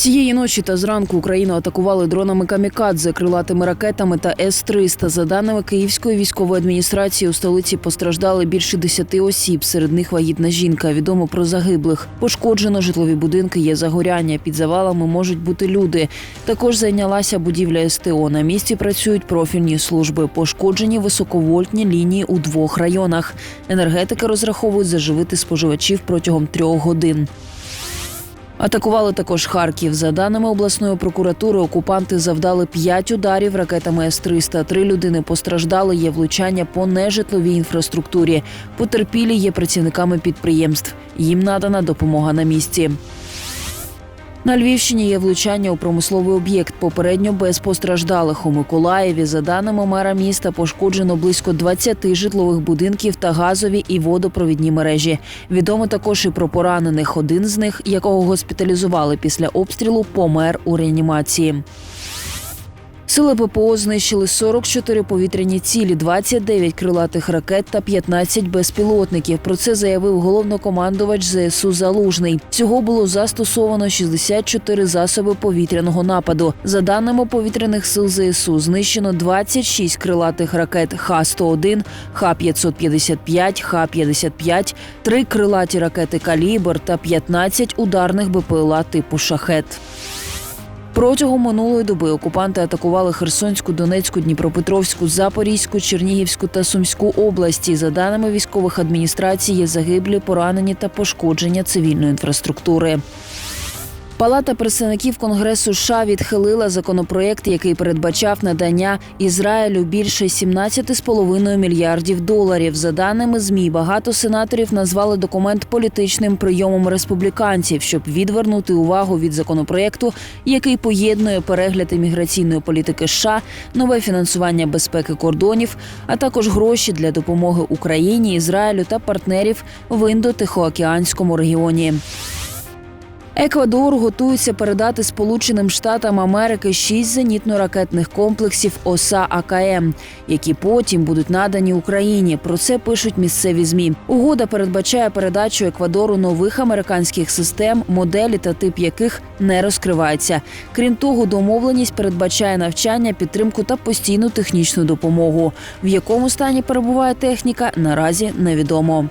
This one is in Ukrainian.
Цієї ночі та зранку Україну атакували дронами камікадзе, крилатими ракетами та С-300. За даними Київської військової адміністрації, у столиці постраждали більше десяти осіб. Серед них вагітна жінка. Відомо про загиблих. Пошкоджено житлові будинки. Є загоряння. Під завалами можуть бути люди. Також зайнялася будівля СТО. На місці працюють профільні служби. Пошкоджені високовольтні лінії у двох районах. Енергетики розраховують заживити споживачів протягом трьох годин. Атакували також Харків. За даними обласної прокуратури, окупанти завдали п'ять ударів ракетами С-300. Три людини постраждали. Є влучання по нежитловій інфраструктурі. Потерпілі є працівниками підприємств. Їм надана допомога на місці. На Львівщині є влучання у промисловий об'єкт. Попередньо без постраждалих у Миколаєві. За даними мера міста, пошкоджено близько 20 житлових будинків та газові і водопровідні мережі. Відомо також і про поранених. Один з них, якого госпіталізували після обстрілу, помер у реанімації. Сили ППО знищили 44 повітряні цілі, 29 крилатих ракет та 15 безпілотників. Про це заявив головнокомандувач ЗСУ Залужний. Всього було застосовано 64 засоби повітряного нападу. За даними повітряних сил ЗСУ, знищено 26 крилатих ракет Х-101, Х-555, Х-55, 3 крилаті ракети «Калібр» та 15 ударних БПЛА типу «Шахет». Протягом минулої доби окупанти атакували Херсонську, Донецьку, Дніпропетровську, Запорізьку, Чернігівську та Сумську області. За даними військових адміністрацій, є загиблі, поранені та пошкодження цивільної інфраструктури. Палата представників Конгресу США відхилила законопроєкт, який передбачав надання Ізраїлю більше 17,5 мільярдів доларів. За даними змі, багато сенаторів назвали документ політичним прийомом республіканців, щоб відвернути увагу від законопроєкту, який поєднує перегляд імміграційної політики США, нове фінансування безпеки кордонів, а також гроші для допомоги Україні, Ізраїлю та партнерів в індо-тихоокеанському регіоні. Еквадор готується передати Сполученим Штатам Америки шість зенітно-ракетних комплексів ОСА АКМ, які потім будуть надані Україні. Про це пишуть місцеві змі. Угода передбачає передачу Еквадору нових американських систем, моделі та тип яких не розкривається. Крім того, домовленість передбачає навчання, підтримку та постійну технічну допомогу. В якому стані перебуває техніка, наразі невідомо.